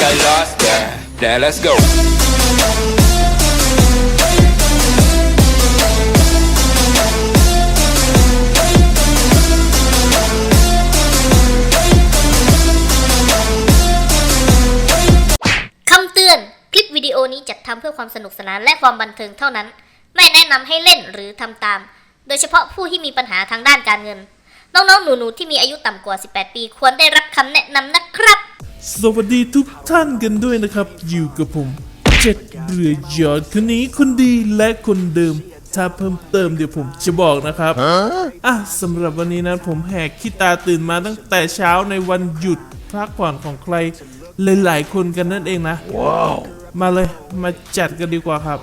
got lost there. Now let's go. คำเตือน คลิปวิดีโอนี้จัดทำเพื่อความสนุกสนานและความบันเทิงเท่านั้น ไม่แนะนำให้เล่นหรือทำตาม โดยเฉพาะผู้ที่มีปัญหาทางด้านการเงิน น้องๆ หนูๆ ที่มีอายุต่ำกว่า 18 ปี ควรได้รับคำแนะนำนะครับ สวัสดีทุกท่านกันด้วยนะครับ อยู่กับผมเจ็ดเรือยอดคนนี้คนดีและคนเดิม ถ้าเพิ่มเติมเดี๋ยวผมจะบอกนะครับ อะสำหรับวันนี้นะผมแหกขี้ตาตื่นมาตั้งแต่เช้าในวันหยุดพักผ่อนของใครหลายๆคนกันนั่นเองนะ ว้าว มาเลยมาจัดกันดีกว่าครับ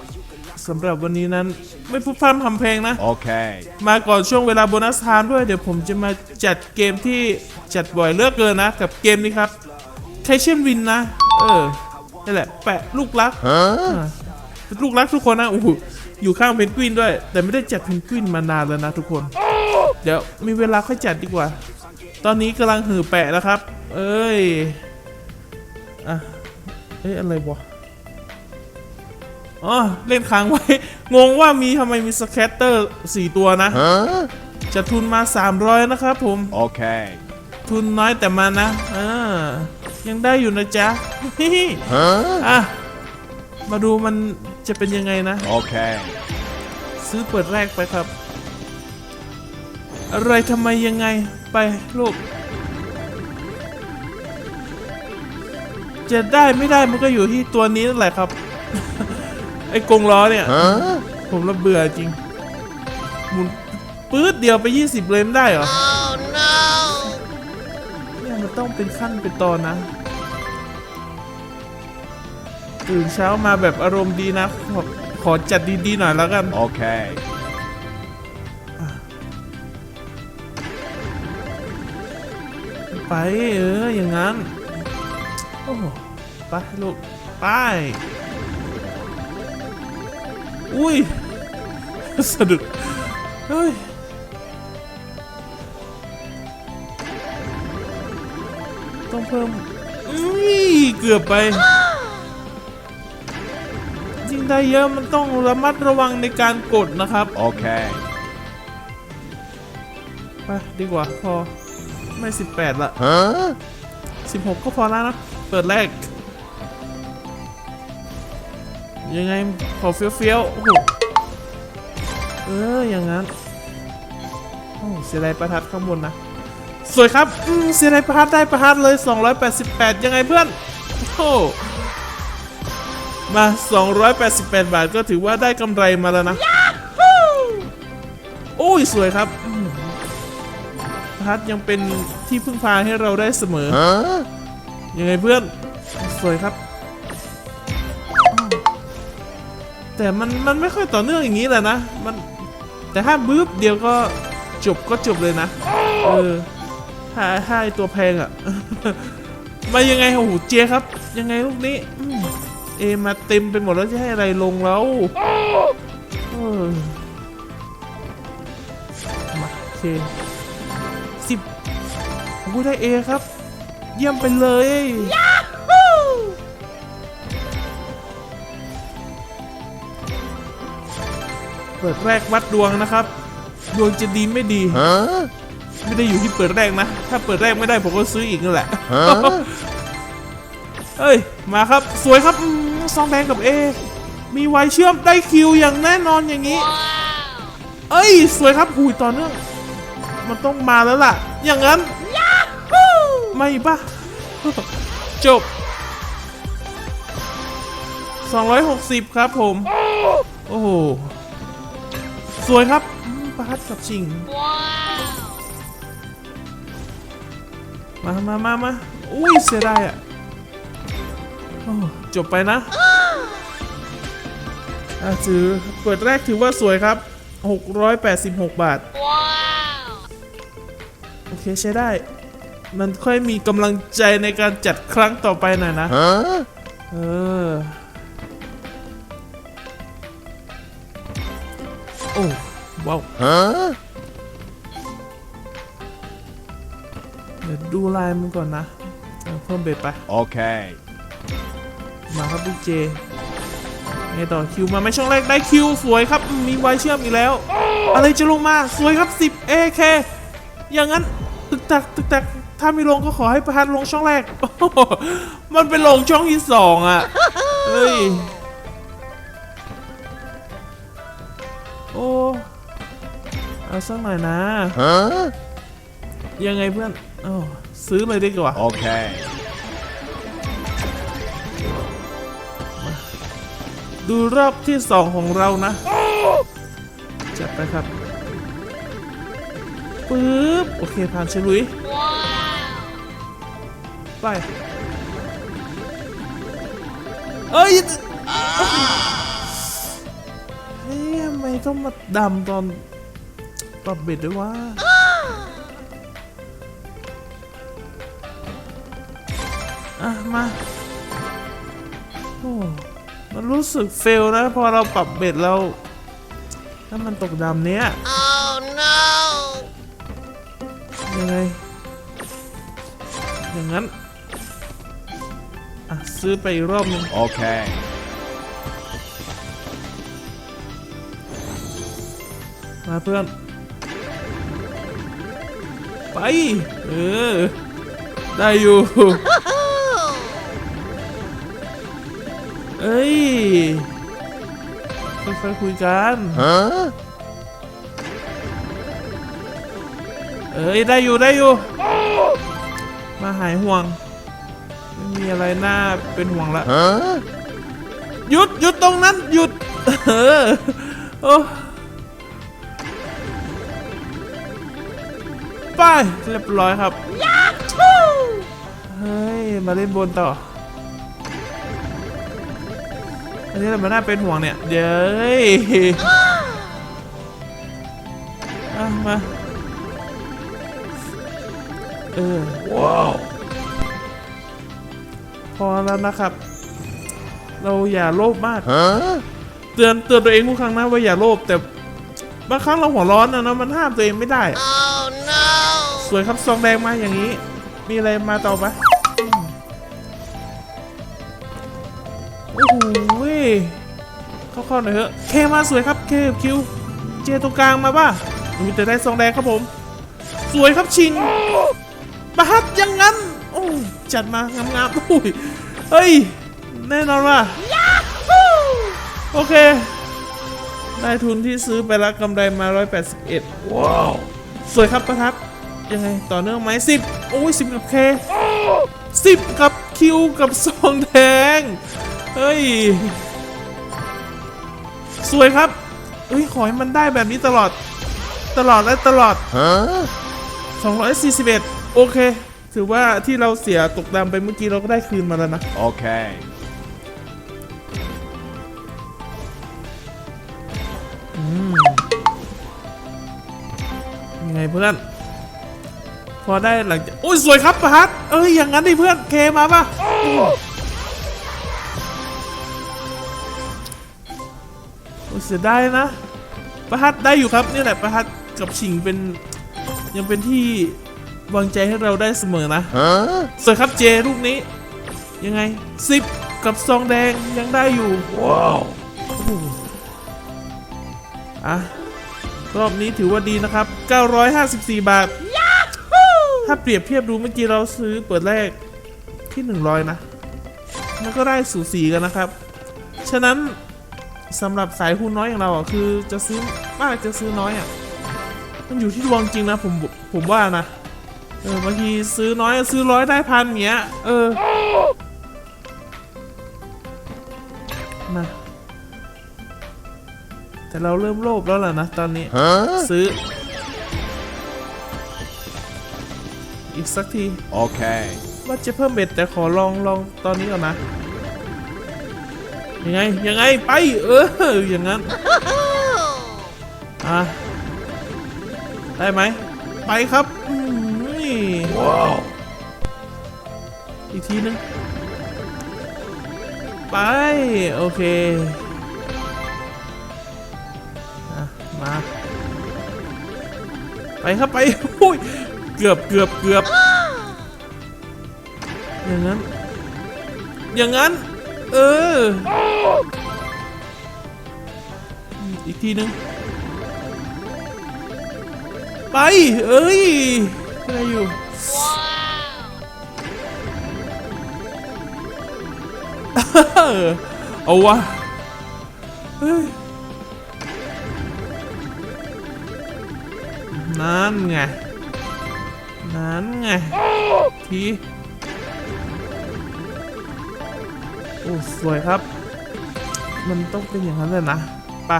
สำหรับวันนี้นั้นไม่พูดพร่ำทำเพลงนะ Okay. มาก่อนช่วงเวลาโบนัสไทม์ด้วย เดี๋ยวผมจะมาจัดเกมที่จัดบ่อยเหลือกเกินนะ กับเกมนี้ครับ ไทเชนวินนะ เออนี่แหละ แปะลูกรักอ่าลูกรักทุกคนนะโอ้โหอยู่ข้างเพนกวินด้วย แต่ไม่ได้จัดเพนกวินมานานแล้วนะทุกคน เดี๋ยวมีเวลาค่อยจัดดีกว่า ตอนนี้กำลังหือแปะนะครับ เอ้ยอะเอ้ยอะไรวะอ๋อเล่นค้างไว้ งงว่ามีทำไมมีสแคตเตอร์สี่ตัวนะ Huh? จะทุนมา 300 นะครับผม Okay. ทุนน้อยแต่มานะอ่า ยังได้อยู่นะจ๊ะ Huh? อะมาดูมันจะเป็นยังไงนะ Okay. ซื้อเปิดแรกไปครับ อะไรทำไมยังไงไปลูก จะได้ไม่ได้มันก็อยู่ที่ตัวนี้นั่นแหละครับ ไอ้กรงล้อเนี่ย Huh? ผมระเบื่อจริงหมุนปื๊ดเดียวไป 20 เลยไม่ได้เหรอ oh, no เนี่ยมันต้องเป็นขั้นเป็นตอนนะ ตื่นเช้ามาแบบอารมณ์ดีนะ ขอขอจัดดีๆหน่อยแล้วกัน Okay. ไปเอออย่างนั้น โอ้โหไปลูก ไป อุ้ยสะดุดเฮ้ยต้องเพิ่มอุ้ยเกือบไปยิ่ง ได้เยอะมันต้องระมัดระวังในการกดนะครับ Okay. ไปดีกว่าพอไม่ 18 ละ Huh? 16 ก็พอแล้วนะ เปิดแรก ยังไงขอเฟี้ยวๆโอ้โหเออ อย่างนั้นโอ้เสียดายประทัดข้างบนนะ สวยครับอืมเสียดายประทัดได้ประทัดเลย 288 ยังไงเพื่อน โอ้ มา 288 บาทก็ถือว่าได้กำไรมาแล้วนะ โอ้ย สวยครับอืมประทัดยังเป็นที่พึ่งพาให้เราได้เสมอ Huh? ยังไงเพื่อน สวยครับอ้าวแต่มันมันไม่ค่อยต่อเนื่องอย่างนี้แหละนะ มัน แต่ถ้าบึ๊บเดียวก็จบก็จบเลยนะ เออถ้าถ้าไอตัวแพงอะมายังไงโอ้โหเจครับ ยังไงลูกนี้อืม เอมาเต็มไปหมดแล้วจะให้อะไรลงแล้วเออมาโอเคสิบโอ้โหได้เอครับ เยี่ยมไปเลยเปิดแรกวัดดวงนะครับ ดวงจะดีไม่ดี Huh? ไม่ได้อยู่ที่เปิดแรกนะ ถ้าเปิดแรกไม่ได้ผมก็ซื้ออีกนั่นแหละ Huh? เอ้ย มาครับ สวยครับอืม ซองแดงกับเอมีไวเชื่อมได้คิวอย่างแน่นอนอย่างนี้ เอ้ย สวยครับอุ้ยต่อเนื่อง มันต้องมาแล้วล่ะ อย่างนั้น ไม่ปะจบ 260 ครับผม โอ้โห สวยครับอืมประทัดกับชิง มามามามาอุ้ยเสียดายอะโอ้จบไปนะอะ ถือเปิดแรกถือว่าสวยครับ 686 บาท โอเคใช้ได้ มันค่อยมีกำลังใจในการจัดครั้งต่อไปหน่อยนะ Huh? เออ โอ้ว้าว Huh? เดี๋ยวดูลายมันก่อนนะเออเพิ่มเบ็ดไป Okay. มาครับลูกเจ ไงต่อคิวมาไหม่ช่องแรกได้คิวสวยครับอืมมีไวเชื่อมอีกแล้ว อะไรจะลงมาสวยครับ 10 AK อย่างนั้นตึกตักตึกตักถ้าไม่ลงก็ขอให้ประธานลงช่องแรกโอ้โหมันเป็นลงช่องที่สองอะเฮ้ยโอ้เอาสักหน่อยนะยังไงเพื่อนเอ้าซื้อเลยดีกว่า Okay. ดูรอบที่สองของเรานะ จัดไปครับปึ๊บ โอเค ผ่านเชลุย ไป เอ้ยเฮ้ยทำไมต้องมาดำตอนปรับเบ็ดด้วยวะอะ มา โอ้ มันรู้สึกเฟลนะพอเราปรับเบ็ดเราถ้ามันตกดำเนี้ย Oh no! ยังไง อย่างนั้น อะ ซื้อไปอีกรอบหนึง Okay. มาเพื่อน ไป เออ ได้อยู่ อ้ยค่อยๆคุยกัน Huh? เอ้ยได้อยู่ได้อยู่ มาหายห่วง ไม่มีอะไรน่าเป็นห่วงละ Huh? หยุดหยุดตรงนั้นหยุดเออโอ้ไปเรียบร้อยครับ เฮ้ย มาเล่นบนต่อ อันนี้เรามาน่าเป็นห่วงเนี่ยเดี๋ยวเฮ้ยอะมา เออ Wow. พอแล้วนะครับ เราอย่าโลภมาก Huh? เตือนเตือนตัวเองทุกครั้งนะว่าอย่าโลภแต่บางครั้งเราหัวร้อนนะเนอะมันห้ามตัวเองไม่ได้ Oh no! สวยครับซองแดงมาอย่างนี้ มีอะไรมาต่อปะ เว้ยเข้าๆหน่อยเถอะเคมาสวยครับเคกับคิวเจตรงกลางมาป่ะมีแต่ได้ซองแดงครับผม สวยครับชิงมาฮัดอยังงั้น โอ้ยจัดมางามๆอุ้ยเฮ้ย แน่นอนว่ะโอเค ได้ทุนที่ซื้อไปแล้วกำไรมา 181 Wow. สวยครับประทัดยังไงต่อเนื่องไหมสิบโอ้ยสิบกับเคสิบกับคิวกับซองแดง เฮ้ย สวยครับเฮ้ยขอให้มันได้แบบนี้ตลอด ตลอดและตลอด Huh? 241โอเค ถือว่าที่เราเสียตกดำไปเมื่อกี้เราก็ได้คืนมาแล้วนะ Okay. ยังไงเพื่อน พอได้หลังจากโอ้ยสวยครับประทัดเอ้ยอย่างนั้นดิเพื่อน เคมาปะ เสียดายนะ ประทัดได้อยู่ครับนี่แหละประทัดกับชิงเป็นยังเป็นที่วางใจให้เราได้เสมอนะ Huh? สวยครับเจลูกนี้ ยังไงสิบกับซองแดงยังได้อยู่ Wow. อะรอบนี้ถือว่าดีนะครับ 954 บาท ถ้าเปรียบเทียบดูเมื่อกี้เราซื้อเปิดแรกที่ 100 นะ มันก็ได้สูสีกันนะครับ ฉะนั้น สำหรับสายหุ้นน้อยอย่างเราอะคือจะซื้อมากจะซื้อน้อยอะมันอยู่ที่ดวงจริงนะผมผมว่านะเออบางทีซื้อน้อยซื้อร้อยได้พันอย่างเงี้ยเออมาแต่เราเริ่มโลภแล้วล่ะนะตอนนี้ Huh? ซื้อ อีกสักที Okay. ว่าจะเพิ่มเบ็ดแต่ขอลองลองตอนนี้ก่อนนะ ยังไงยังไงไปเอออย่างนั้นอะได้ไหมไปครับอืมนี่ Wow. อีกทีนึงไป โอเคอะมาไปครับไปอุ้ยเกือบเกือบเกือบอย่างนั้น อย่างนั้น เอออืมอีกทีนึง ไป เอ้ยได้อยู่เออเอาวะเฮ้ยนั่นไง นั่นไง ที อ้สวยครับ มันต้องเป็นอย่างนั้นเลยนะไป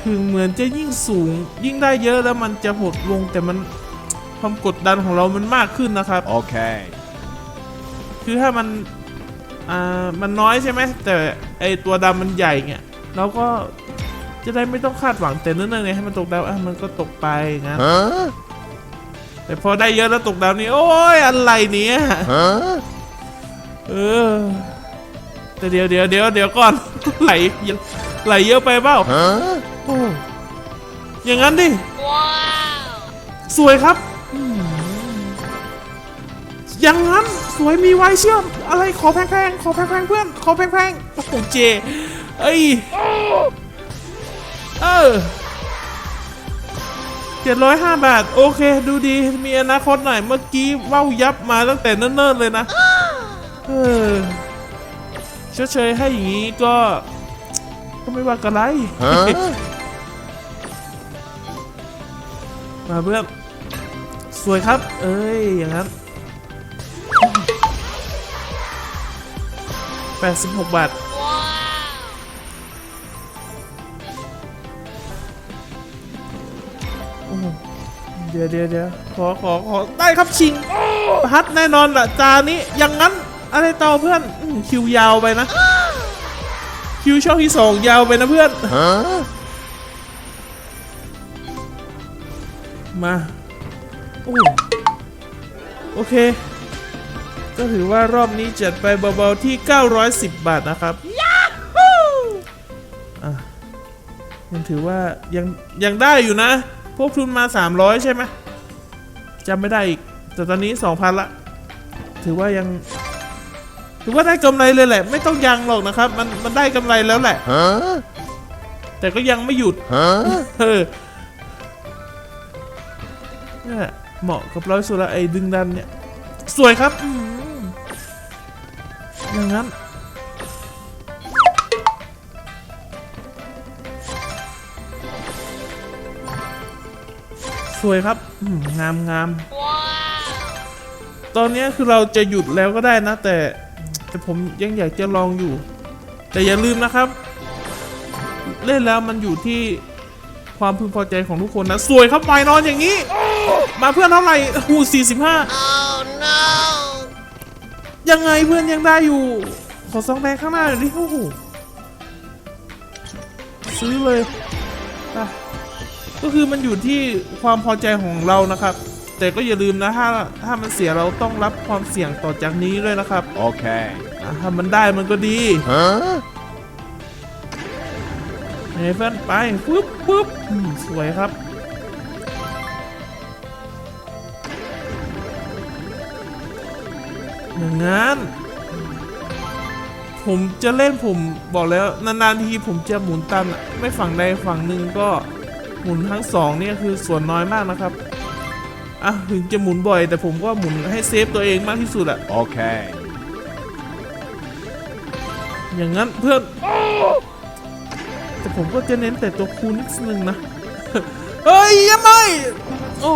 คือเหมือนจะยิ่งสูง ยิ่งได้เยอะแล้วมันจะหดลงแต่มันความกดดันของเรามันมากขึ้นนะครับ Okay. คือถ้ามันอ่ามันน้อยใช่ไหมแต่ไอตัวดำมันใหญ่เงี้ยเราก็จะได้ไม่ต้องคาดหวังแต่เนื่องๆไงให้มันตกดาวอะมันก็ตกไปงั้น Huh? แต่พอได้เยอะแล้วตกดาวนี่โอ้ยอะไรเนี่ย Huh? เออแต่เดี๋ยวเดี๋ยวเดี๋ยวเดี๋ยวก่อนไหลไหลเยอะไปเปล่า Huh? โอ้อย่างนั้นดิสวยครับอืมอย่างนั้นสวยมีไว้เชื่อม อะไรขอแพงๆขอแพงๆเพื่อนขอแพงๆโอ้โหเจเอ้ยเออ เจ็ดร้อยห้าบาท โอเค ดูดีมีอนาคตหน่อย เมื่อกี้เว้ายับมาตั้งแต่เนิ่นๆเลยนะเออชดเชยให้อย่างนี้ก็ ก็ไม่ว่ากันไร Huh? มาเพื่อนสวยครับ เอ้ย อย่างนั้น 86 บาท เดี๋ยวเดี๋ยวเดี๋ยวขอขอขอได้ครับชิงประทัดแน่นอนละจานนี้อย่างนั้นอะไรต่อเพื่อนอืมคิวยาวไปนะ คิวช่องที่สองยาวไปนะเพื่อน Huh? มาโอ้โอเค ก็ถือว่ารอบนี้จัดไปเบาๆที่ 910 บาทนะครับอะยังถือว่ายังยังได้อยู่นะ พวกทุนมา 300 ใช่ไหมจำไม่ได้อีก แต่ตอนนี้ 2,000 ละ ถือว่ายัง ถือว่าได้กำไรเลยแหละ ไม่ต้องยังหรอกนะครับ มันมันได้กำไรแล้วแหละ Huh? แต่ก็ยังไม่หยุด Huh? เออเนี่ยเหมาะกับร้อยสุดละไอ้ดึงดันเนี่ย สวยครับอืมอย่างนั้น สวยครับอืมงามงามตอนเนี้ยคือเราจะหยุดแล้วก็ได้นะ แต่แต่ผมยังอยากจะลองอยู่ แต่อย่าลืมนะครับ เล่นแล้วมันอยู่ที่ความพึงพอใจของทุกคนนะ สวยครับไวนอนอย่างนี้ มาเพื่อนเท่าไหร่หูสี่สิบห้ายังไงเพื่อนยังได้อยู่ ขอซองแดงข้างหน้าหน่อยดิโอ้โหซื้อเลยอะ ก็คือมันอยู่ที่ความพอใจของเรานะครับ แต่ก็อย่าลืมนะถ้าถ้ามันเสียเราต้องรับความเสี่ยงต่อจากนี้ด้วยนะครับ Okay. อะถ้ามันได้มันก็ดี Huh? เฮ้ยเพื่อนไปปุ๊บปุ๊บอืมสวยครับ อย่างนั้น ผมจะเล่นผมบอกแล้วนานๆทีผมจะหมุนตามไม่ฝั่งใดฝั่งหนึ่งก็ หมุนทั้งสองเนี่ยคือส่วนน้อยมากนะครับอะถึงจะหมุนบ่อย แต่ผมก็หมุนให้เซฟตัวเองมากที่สุดอะ Okay. อย่างนั้นเพื่อนแต่ผมก็จะเน้นแต่ตัวคูณนิดนึงนะเฮ้ยยังไม่โอ้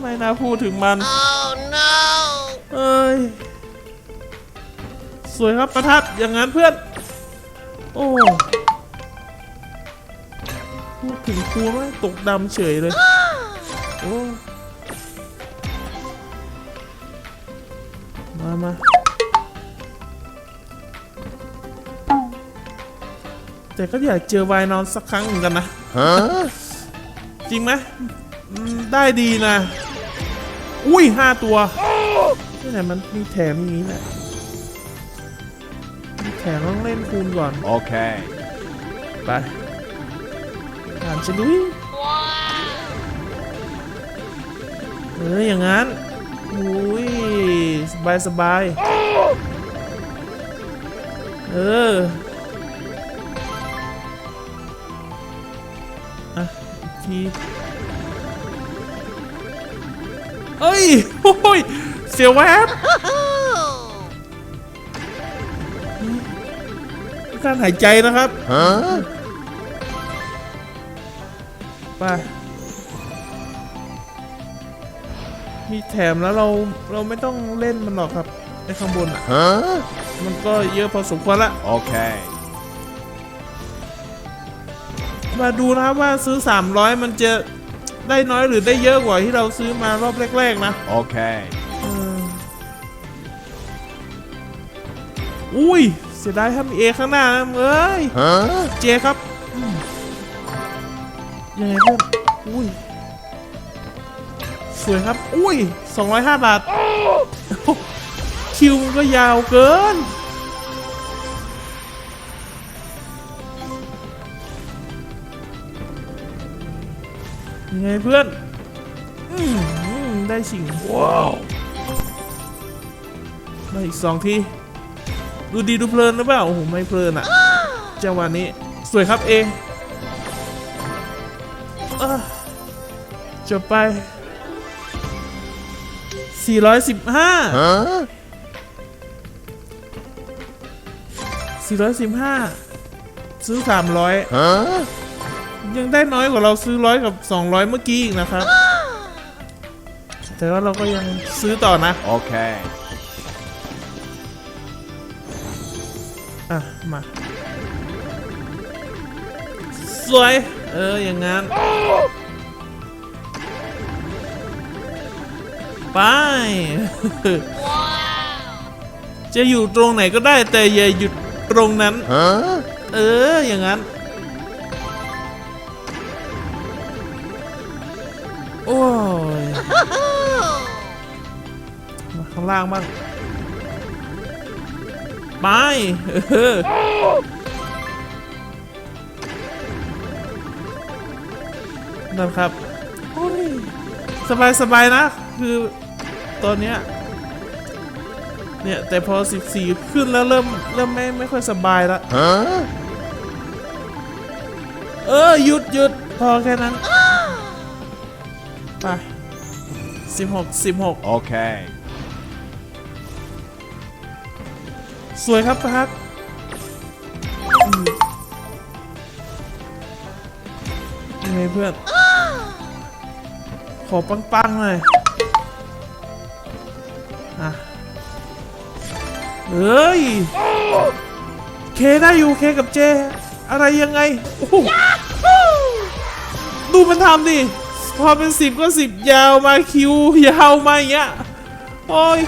ไม่น่าพูดถึงมัน oh no เอ้ยสวยครับประทัดอย่างนั้นเพื่อน โอ้ พูดถึงคูณว่าตกดำเฉยเลย โอ้มามาแต่ก็อยากเจอวายนอนสักครั้งเหมือนกันนะ Huh? จริงไหมอืมได้ดีนะ อุ้ยห้าตัวนี่ไหนมันมีแถมอย่างนี้แหละมีแถมต้องเล่นคูณก่อน Okay. ไป ผ่านจะดุยเอออย่างนั้นอุ้ยบายสบายเอออะอีกทีเอ้ยโอ้ยเสียวแวบการหายใจนะครับ ไปมีแถมแล้วเราเราไม่ต้องเล่นมันหรอกครับในข้างบนอะมันก็เยอะพอสมควรละ Okay. มาดูนะครับว่าซื้อ 300 มันจะได้น้อยหรือได้เยอะกว่าที่เราซื้อมารอบแรกๆนะ Okay. เอออุ้ย เสียดายถ้ามีเอข้างหน้านะเอ้ยเจครับอืม ยังไงเพื่อนอุ้ยสวยครับ อุ้ย 205 บาท คิวมันก็ยาวเกิน ยังไงเพื่อนอืมอืมได้สิ่ง ว้าวได้อีกสองที ดูดีดูเพลินหรือเปล่า โอ้โห ไม่เพลินอะจังหวะนี้ สวยครับเออะ จบไป 415 415 ซื้อ 300ยังได้น้อยกว่าเราซื้อร้อยกับ 200 เมื่อกี้อีกนะครับ แต่ว่าเราก็ยังซื้อต่อนะ Okay. อะ มา สวย เอออย่างงั้น ไป จะอยู่ตรงไหนก็ได้แต่อย่าหยุดตรงนั้น เอออย่างนั้น โอ้ยมาข้างล่างบ้าง ไป เออ นั่นครับโอ้ยสบายสบายๆนะ คือตอนเนี้ยเนี่ย แต่พอ 14 ขึ้นแล้วเริ่มเริ่มไม่ไม่ค่อยสบายแล้วเออหยุดหยุดพอแค่นั้นไป16 16 Okay. สวยครับพัดอืมยังไงเพื่อนข อปังๆหน่อยอะเฮ้ย เคได้อยู่เคกับเจ อะไรยังไงโอ้โหดูมันทำดิ พอเป็นสิบก็สิบยาวมาคิวยาวมาอย่างเงี้ย โอ้ย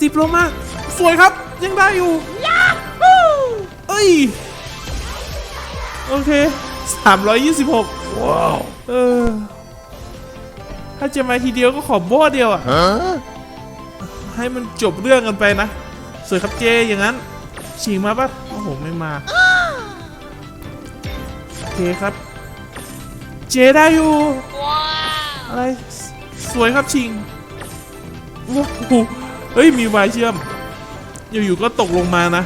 สิบลงมา สวยครับ ยังได้อยู่ยาฮูเอ้ย โอเค326ว้าว เออ ถ้าจะมาทีเดียวก็ขอโบ้เดียวอะให้มันจบเรื่องกันไปนะสวยครับเจอย่างนั้นฉีกมาปะโอ้โหไม่มาโอเคครับ เจได้อยู่อะไรสวยครับชิงโอ้โหเฮ้ยมีวายเชื่อมอยู่ๆก็ตกลงมานะ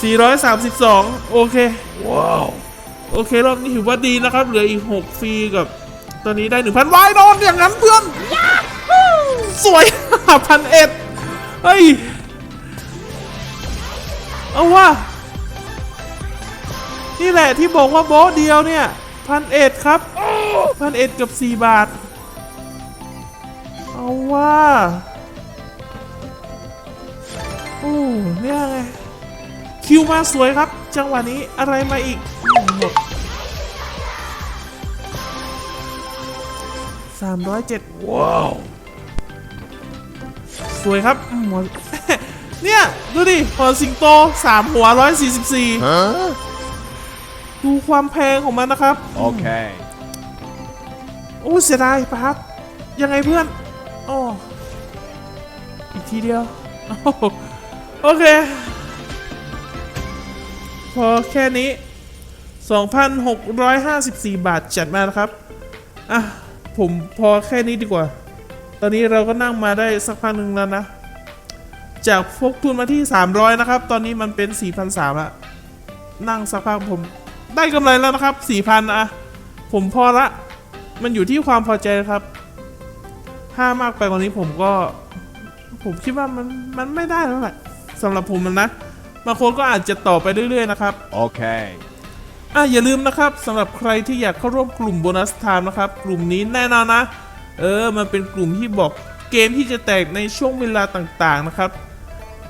432 โอเค ว้าว โอเครอบนี้ถือว่าดีนะครับ เหลืออีก6ฟรีกับตอนนี้ได้1,000วายโดนอย่างนั้นเพื่อน สวยพันเอ็ดเฮ้ย เอาว่า นี่แหละที่บอกว่าโบะเดียวเนี่ยพันเอ็ดครับพันเอ็ดกับ4บาท เอาว่าโอ้เนี่ยไงคิวมาสวยครับ จังหวะนี้อะไรมาอีกหมด สามร้อยเจ็ดว้าว สวยครับอืมหมดเนี่ย ดูดิหอสิงโตสามหัวร้อยสี่สิบสี่ดูความแพงของมันนะครับ Okay. โอ้เสียดายปะครับยังไงเพื่อนโอ้อีกทีเดียวโอ้โหโอเค พอแค่นี้ 2,654 บาทจัดมานะครับ อะ ผมพอแค่นี้ดีกว่า ตอนนี้เราก็นั่งมาได้สักพักหนึ่งแล้วนะ จากพกทุนมาที่ 300 นะครับ ตอนนี้มันเป็น 4,300ละนั่งสักพักผมได้กำไรแล้วนะครับ 4,000อะผมพอละ มันอยู่ที่ความพอใจครับ ถ้ามากไปกว่านี้ผมก็ ผมคิดว่ามันมันไม่ได้แล้วแหละสำหรับผมมันนะบางคนก็อาจจะต่อไปเรื่อยๆนะครับ Okay. อะอย่าลืมนะครับสำหรับใครที่อยากเข้าร่วมกลุ่มโบนัสไทม์นะครับ กลุ่มนี้แน่นอนนะ เออ มันเป็นกลุ่มที่บอกเกมที่จะแตกในช่วงเวลาต่างๆนะครับ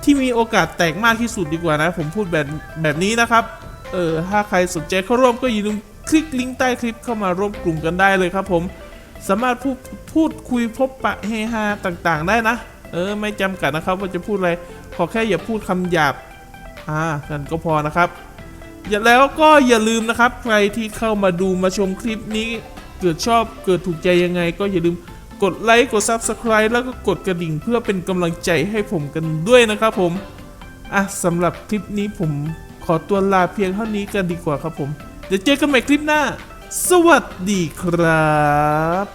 ที่มีโอกาสแตกมากที่สุดดีกว่านะ ผมพูดแบบแบบนี้นะครับ เออ ถ้าใครสนใจเข้าร่วมก็อย่าลืมคลิกลิงก์ใต้คลิปเข้ามาร่วมกลุ่มกันได้เลยครับผม สามารถพูดพูดคุยพบปะเฮฮาต่างๆ ได้นะ เออ ไม่จำกัดนะครับว่าจะพูดอะไร ขอแค่อย่าพูดคำหยาบ อ่ากันก็พอนะครับ อย่าแล้วก็อย่าลืมนะครับ ใครที่เข้ามาดูมาชมคลิปนี้ เกิดชอบเกิดถูกใจยังไง ก็อย่าลืมกดไลค์กด Subscribe แล้วก็กดกระดิ่งเพื่อเป็นกำลังใจให้ผมกันด้วยนะครับผม อะสำหรับคลิปนี้ผมขอตัวลาเพียงเท่านี้กันดีกว่าครับผม เดี๋ยวเจอกันใหม่คลิปหน้า สวัสดีครับ